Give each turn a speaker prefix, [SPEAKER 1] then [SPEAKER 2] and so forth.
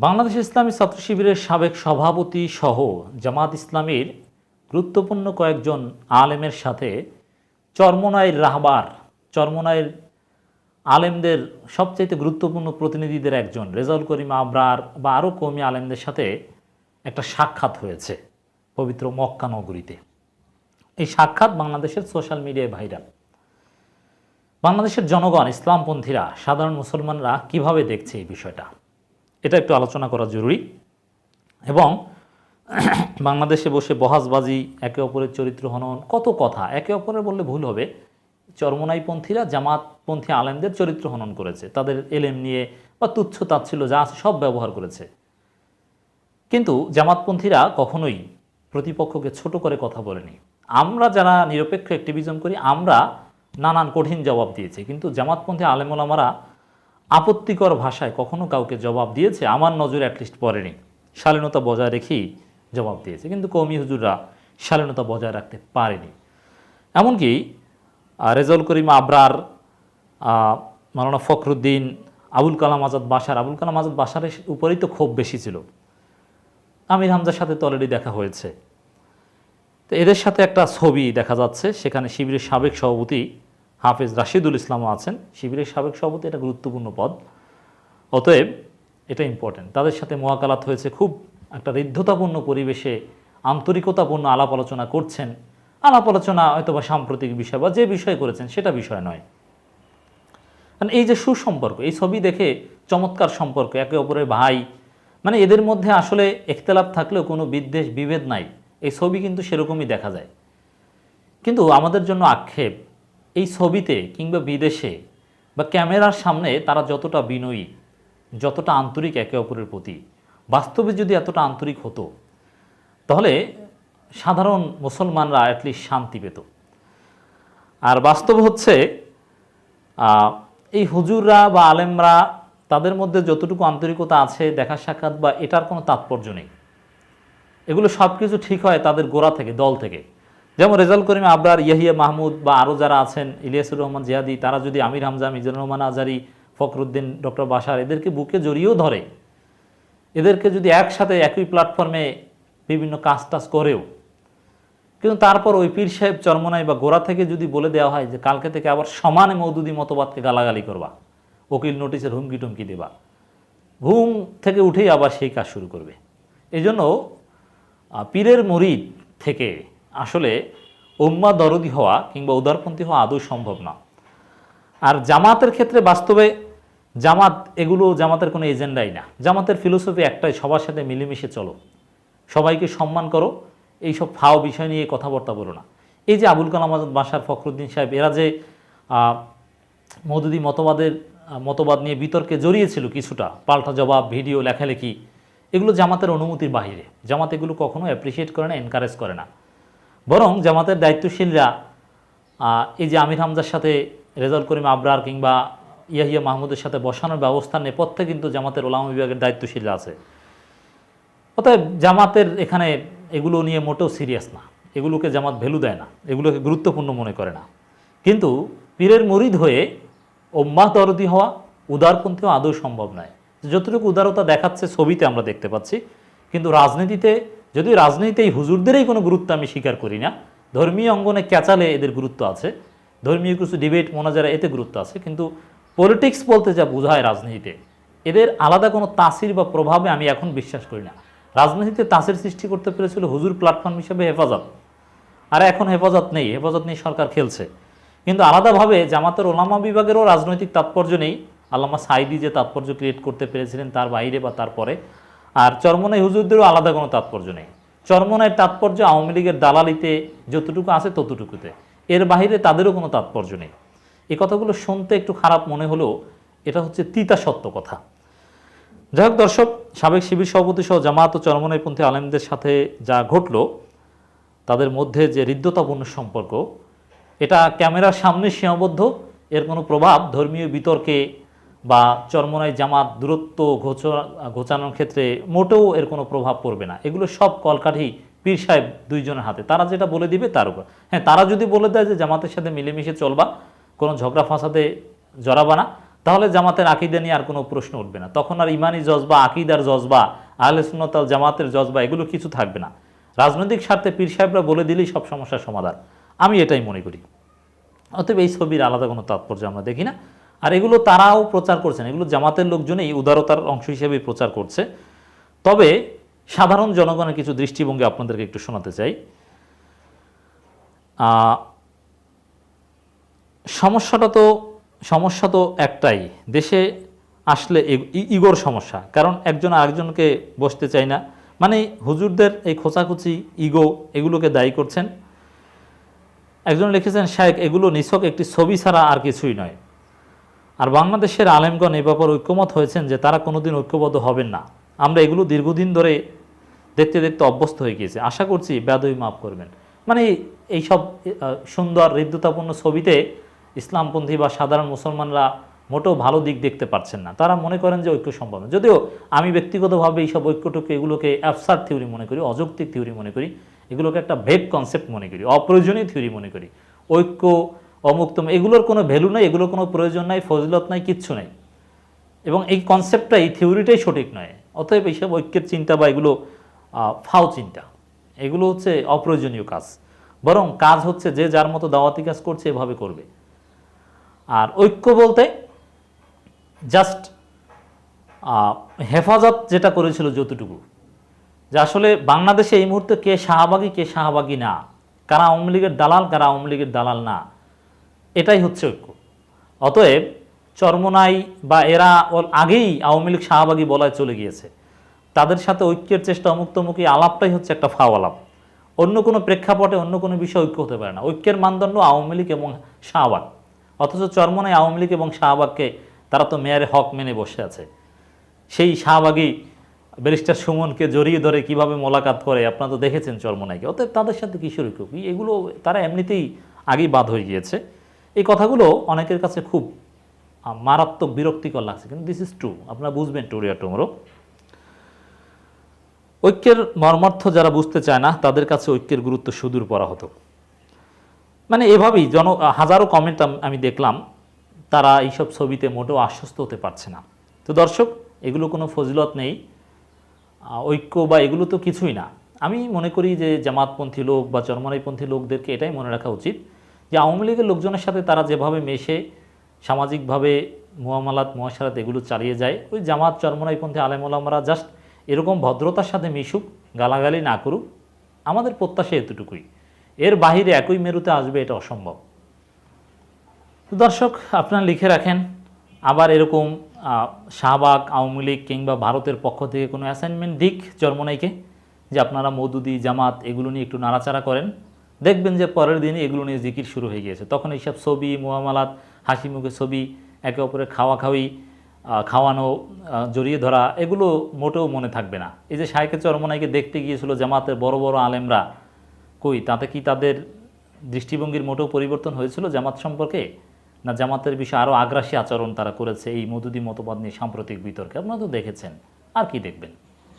[SPEAKER 1] বাংলাদেশ ইসলামী ছাত্র শিবিরের সাবেক সভাপতি সহ জামাত ইসলামীর গুরুত্বপূর্ণ কয়েকজন আলেমের সাথে চরমনাইর রাহবার চরমনাইর আলেমদের সবচাইতে গুরুত্বপূর্ণ প্রতিনিধিদের একজন, রেজাউল করিম আবরার বা আরও কৌমি আলেমদের সাথে একটা সাক্ষাৎ হয়েছে পবিত্র মক্কা নগরীতে। এই সাক্ষাৎ বাংলাদেশের সোশ্যাল মিডিয়ায় ভাইরাল। বাংলাদেশের জনগণ, ইসলামপন্থীরা, সাধারণ মুসলমানরা কীভাবে দেখছে এই বিষয়টা? এটা একটু আলোচনা করা জরুরি। এবং বাংলাদেশে বসে বহাজবাজি একে অপরের চরিত্র হনন, কত কথা। একে অপরের বললে ভুল হবে। চরমনাইপন্থীরা, জামাতপন্থী আলেমদের চরিত্র হনন করেছে। তাদের এলেম নিয়ে বা তুচ্ছ তাচ্ছিল যা আছে সব ব্যবহার করেছে। কিন্তু জামাতপন্থীরা কখনোই প্রতিপক্ষকে ছোট করে কথা বলেনি। আমরা যারা নিরপেক্ষ অ্যাক্টিভিজম করি, আমরা নানান কঠিন জবাব দিয়েছি। কিন্তু জামাতপন্থী আলেমোলামারা আপত্তিকর ভাষায় কখনো কাউকে জবাব দিয়েছে আমার নজরে অ্যাটলিস্ট পড়েনি। শালীনতা বজায় রেখেই জবাব দিয়েছে কিন্তু কৌমি হুজুররা শালীনতা বজায় রাখতে পারেনি। এমনকি আহ, রেজাউল করিম আবরার মালানা ফখরুদ্দিন আবুল কালাম আজাদ বাসার আবুল কালাম আজাদ বাসারের উপরেই তো ক্ষোভ বেশি ছিল। আমির হামজার সাথে তো অলরেডি দেখা হয়েছে। তো এদের সাথে একটা ছবি দেখা যাচ্ছে সেখানে শিবিরের সাবেক সভাপতি হাফেজ রাশিদুল ইসলামও আছেন, শিবিরের সাবেক সভাপতি, এটা গুরুত্বপূর্ণ পদ। অতএব এটা ইম্পর্টেন্ট তাদের সাথে মোয়াকালাত হয়েছে, খুব একটা ঋদ্ধতাপূর্ণ পরিবেশে আন্তরিকতাপূর্ণ আলাপ আলোচনা করছেন। আলাপ আলোচনা হয়তো বা সাম্প্রতিক বিষয় বা যে বিষয় করেছেন, সেটা বিষয় নয়। কারণ এই যে সুসম্পর্ক, এই ছবি দেখে চমৎকার সম্পর্ক, একে অপরের ভাই মানে এদের মধ্যে আসলে একতলাপ থাকলেও কোনো বিদ্বেষ বিভেদ নাই। এই ছবি কিন্তু সেরকমই দেখা যায়। কিন্তু আমাদের জন্য আক্ষেপ এই ছবিতে কিংবা বিদেশে বা ক্যামেরার সামনে তারা যতটা বিনয়ী, যতটা আন্তরিক একে অপরের প্রতি, বাস্তবে যদি এতটা আন্তরিক হতো, তাহলে সাধারণ মুসলমানরা অ্যাটলিস্ট শান্তি পেত। আর বাস্তব হচ্ছে এই হুজুররা বা আলেমরা তাদের মধ্যে যতটুকু আন্তরিকতা আছে, দেখা সাক্ষাৎ বা এটার কোনো তাৎপর্য নেই। এগুলো সব কিছু ঠিক হয় তাদের গোড়া থেকে, দল থেকে। যেমন রেজাল করিম আবরার ইয়াহিয়া মাহমুদ বা আরও যারা আছেন ইলিয়াসুর রহমান জিয়াদি তারা যদি আমির হামজা মিজানুর রহমান আজারি ফখরুদ্দিন ডক্টর বাসার এদেরকে বুকে জড়িয়েও ধরে এদেরকে যদি একসাথে একই প্ল্যাটফর্মে বিভিন্ন কাজ টাজ করেও কিন্তু তারপর ওই পীর সাহেব চরমনাই বা গোড়া থেকে যদি বলে দেওয়া হয় যে কালকে থেকে আবার সমানে মৌদুদি মতবাদকে গালাগালি করবা উকিল নোটিশের হুমকি টুমকি দেবা ঘুম থেকে উঠেই আবার সেই কাজ শুরু করবে। এই জন্য আহ, পীরের মরিদ থেকে আসলে উম্মা দরদি হওয়া কিংবা উদারপন্থী হওয়া আদৌ সম্ভব না। আর জামাতের ক্ষেত্রে বাস্তবে জামাত এগুলো জামাতের কোনো এজেন্ডাই না। জামাতের ফিলোসফি একটাই, সবার সাথে মিলেমিশে চলো। সবাইকে সম্মান করো, এইসব ফাও বিষয় নিয়ে কথাবার্তা বলো না। এই যে আবুল কালাম আজাদ বাসার ফখরুদ্দিন সাহেব, এরা যে মৌদুদি মতবাদের মতবাদ নিয়ে বিতর্কে জড়িয়েছিল কিছুটা, পাল্টা জবাব, ভিডিও, লেখালেখি, এগুলো জামাতের অনুমতির বাইরে জামাত এগুলো কখনো অ্যাপ্রিসিয়েট করে না এনকারেজ করে না। বরং জামাতের দায়িত্বশীলরা এই যে আমির হামজার সাথে রেজাল করিম আবরার কিংবা ইয়াহিয়া মাহমুদের সাথে বসানোর ব্যবস্থা নেপথ্যে কিন্তু জামাতের ওলামা বিভাগের দায়িত্বশীলরা আছে। অতএব জামাতের এখানে এগুলো নিয়ে মোটেও সিরিয়াস না। এগুলোকে জামাত ভ্যালু দেয় না। এগুলোকে গুরুত্বপূর্ণ মনে করে না। কিন্তু পীরের মরিদ হয়ে ওম্মাহ দরদি হওয়া উদারপন্থীও আদৌ সম্ভব নয়। যতটুকু উদারতা দেখাচ্ছে ছবিতে আমরা দেখতে পাচ্ছি। কিন্তু রাজনীতিতে যদি রাজনীতিতে এই হুজুরদেরই কোনো গুরুত্ব আমি স্বীকার করি না, ধর্মীয় অঙ্গনে ক্যাচালে এদের গুরুত্ব আছে, ধর্মীয় কিছু ডিবেট মোনাজারা এতে গুরুত্ব আছে, কিন্তু পলিটিক্স বলতে যা বোঝায় রাজনীতিতে, এদের আলাদা কোনো তাসির বা প্রভাবে আমি এখন বিশ্বাস করি না। রাজনীতিতে তাসির সৃষ্টি করতে পেরেছিল হুজুর প্ল্যাটফর্ম হিসেবে হেফাজত। আর এখন হেফাজত নেই, হেফাজত নিয়ে সরকার খেলছে। কিন্তু আলাদাভাবে জামাতের ওলামা বিভাগেরও রাজনৈতিক তাৎপর্য নেই। আল্লামা সাইদি যে তাৎপর্য ক্রিয়েট করতে পেরেছিলেন তার বাইরে বা তারপরে আর চরমনাই হুজুরদেরও আলাদা কোনো তাৎপর্য নেই। চরমনাইয়ের তাৎপর্য আওয়ামী লীগের দালালিতে যতটুকু আছে ততটুকুতে। এর বাইরে তাদেরও কোনো তাৎপর্য নেই। এ কথাগুলো শুনতে একটু খারাপ মনে হলেও এটা হচ্ছে তিতা সত্য কথা। যাই হোক দর্শক, সাবেক শিবির সভাপতি সহ জামাত ও চরমনাইপন্থী আলেমদের সাথে যা ঘটলো, তাদের মধ্যে যে হৃদ্যতাপূর্ণ সম্পর্ক, এটা ক্যামেরার সামনে সীমাবদ্ধ। এর কোনো প্রভাব ধর্মীয় বিতর্কে বা চরমনাই জামাত দূরত্ব ঘোচ- ঘোচানোর ক্ষেত্রে মোটেও এর কোনো প্রভাব পড়বে না। এগুলো সব কলকাঠি পীর সাহেব দুইজনের হাতে। তারা যেটা বলে দিবে তার উপর। হ্যাঁ তারা যদি বলে দেয় যে জামাতের সাথে মিলেমিশে চলবা, কোনো ঝগড়া ফাঁসাতে জড়াবা না, তাহলে জামাতের আকিদা নিয়ে আর কোনো প্রশ্ন উঠবে না। তখন আর ইমানি জজবা, আকিদার জজবা, আহলে সুন্নতাল জামাতের জজবা, এগুলো কিছু থাকবে না। রাজনৈতিক স্বার্থে পীর সাহেবরা বলে দিলেই সব সমস্যার সমাধান। আমি এটাই মনে করি। অতএব এই ছবির আলাদা কোনো তাৎপর্য আমরা দেখি না। আর এগুলো তারাও প্রচার করছেন। এগুলো জামাতের লোকজনই উদারতার অংশ হিসেবে প্রচার করছে। তবে সাধারণ জনগণের কিছু দৃষ্টিভঙ্গি আপনাদেরকে একটু শোনাতে চাই। সমস্যাটা তো, সমস্যা তো একটাই। দেশে আসলে ইগোর সমস্যা। কারণ একজন আরেকজনকে বসতে চাই না। মানে হুজুরদের এই খোঁচাখুচি, ইগো এগুলোকে দায়ী করছেন। একজন লিখেছেন শায়েক এগুলো নিছক, একটি ছবি ছাড়া আর কিছুই নয়। আর বাংলাদেশের আলেমগণ এ ব্যাপারে ঐক্যমত হয়েছেন যে তারা কোনোদিন ঐক্যবদ্ধ হবেন না। আমরা এগুলো দীর্ঘদিন ধরে দেখতে দেখতে অভ্যস্ত হয়ে গিয়েছে। আশা করছি বেদই মাফ করবেন। মানে এইসব সুন্দর হৃদ্যতাপূর্ণ ছবিতে ইসলামপন্থী বা সাধারণ মুসলমানরা মোটেও ভালো দিক দেখতে পারছেন না। তারা মনে করেন যে ঐক্য সম্ভব না। যদিও আমি ব্যক্তিগতভাবে এইসব ঐক্যটুকু এগুলোকে অ্যাবসার্ড থিওরি মনে করি, অযৌক্তিক থিওরি মনে করি, এগুলোকে একটা ভেগ কনসেপ্ট মনে করি, অপ্রয়োজনীয় থিওরি মনে করি। ঐক্য অমুক্তম, এগুলোর কোনো ভ্যালু নাই, এগুলোর কোনো প্রয়োজন নাই, ফজিলত নাই, কিচ্ছু নাই। এবং এই কনসেপ্টটা এই থিওরিটাই সঠিক নয়। অতএব এইসব ঐক্যের চিন্তা বা এগুলো ফাও চিন্তা। এগুলো হচ্ছে অপ্রয়োজনীয় কাজ। বরং কাজ হচ্ছে যে যার মতো দাওয়াতি কাজ করছে, এভাবে করবে। আর ঐক্য বলতে জাস্ট হেফাজত যেটা করেছিল যতটুকু। যে আসলে বাংলাদেশে এই মুহূর্তে কে শাহবাগী কে শাহবাগী না। কারা আওয়ামী লীগের দালাল, কারা আওয়ামী লীগের দালাল না। এটাই হচ্ছে ঐক্য। অতএব চরমনাই বা এরা আগেই আওয়ামী লীগ শাহবাগী বলায় চলে গিয়েছে। তাদের সাথে ঐক্যের চেষ্টা অমুক্তমুখী আলাপটাই হচ্ছে একটা ফাও আলাপ। অন্য কোনো প্রেক্ষাপটে অন্য কোনো বিষয় ঐক্য হতে পারে না। ঐক্যের মানদণ্ড আওয়ামী লীগ এবং শাহবাগ। অথচ চরমনাই আওয়ামী লীগ এবং শাহবাগকে তারা তো মেয়ারে হক মেনে বসে আছে। সেই শাহবাগী ব্যারিস্টার সুমনকে জড়িয়ে ধরে কীভাবে মোলাকাত করে আপনারা তো দেখেছেন চরমনাইকে। অতএব তাদের সাথে কিশোর ঐক্য? এগুলো তারা এমনিতেই আগেই বাদ হয়ে গিয়েছে। এই কথাগুলো অনেকের কাছে খুব মারাত্মক বিরক্তিকর লাগছে, কিন্তু দিস ইজ ট্রু আপনারা বুঝবেন টুরিয়া টুমরো। ঐক্যের মর্মার্থ যারা বুঝতে চায় না, তাদের কাছে ঐক্যের গুরুত্ব সুদূর পড়া হতো মানে এভাবেই জন হাজারো কমেন্ট আমি দেখলাম, তারা এইসব ছবিতে মোটেও আশ্বস্ত হতে পারছে না। তো দর্শক, এগুলো কোনো ফজিলত নেই ঐক্য বা এগুলো তো কিছুই না। আমি মনে করি যে জামাতপন্থী লোক বা চরমনাইপন্থী লোকদেরকে এটাই মনে রাখা উচিত যে আওয়ামী লীগের লোকজনের সাথে তারা যেভাবে মেশে সামাজিকভাবে মুয়ামালাত, মুয়াশারাত এগুলো চালিয়ে যায়, ওই জামাত চরমনাইপন্থী আলেমুলামরা জাস্ট এরকম ভদ্রতার সাথে মিশুক, গালাগালি না করুক, আমাদের প্রত্যাশা এতটুকুই। এর বাহিরে একই মেরুতে আসবে এটা অসম্ভব। দর্শক, আপনারা লিখে রাখেন, আবার এরকম শাহবাগ, আওয়ামী লীগ কিংবা ভারতের পক্ষ থেকে কোনো অ্যাসাইনমেন্ট দিক জন্মনাইকে যে আপনারা মৌদুদি, জামাত এগুলো নিয়ে একটু নাড়াচাড়া করেন। দেখবেন যে পরের দিনই এগুলো নিয়ে জিকির শুরু হয়ে গিয়েছে। তখন এইসব ছবি মোয়ামালাত হাসি মুখে ছবি, একে অপরের খাওয়া খাওয়ি খাওয়ানো জড়িয়ে ধরা, এগুলো মোটেও মনে থাকবে না। এই যে শাহেকে চরমনাইকে দেখতে গিয়েছিল জামাতের বড় বড় আলেমরা, কই, তাতে কি তাদের দৃষ্টিভঙ্গির মোটেও পরিবর্তন হয়েছিল জামাত সম্পর্কে? না জামাতের বিষয়ে আরও আগ্রাসী আচরণ তারা করেছে এই মধুদি মতবাদ নিয়ে সাম্প্রতিক বিতর্কে? আপনারা তো দেখেছেন, আর কি দেখবেন?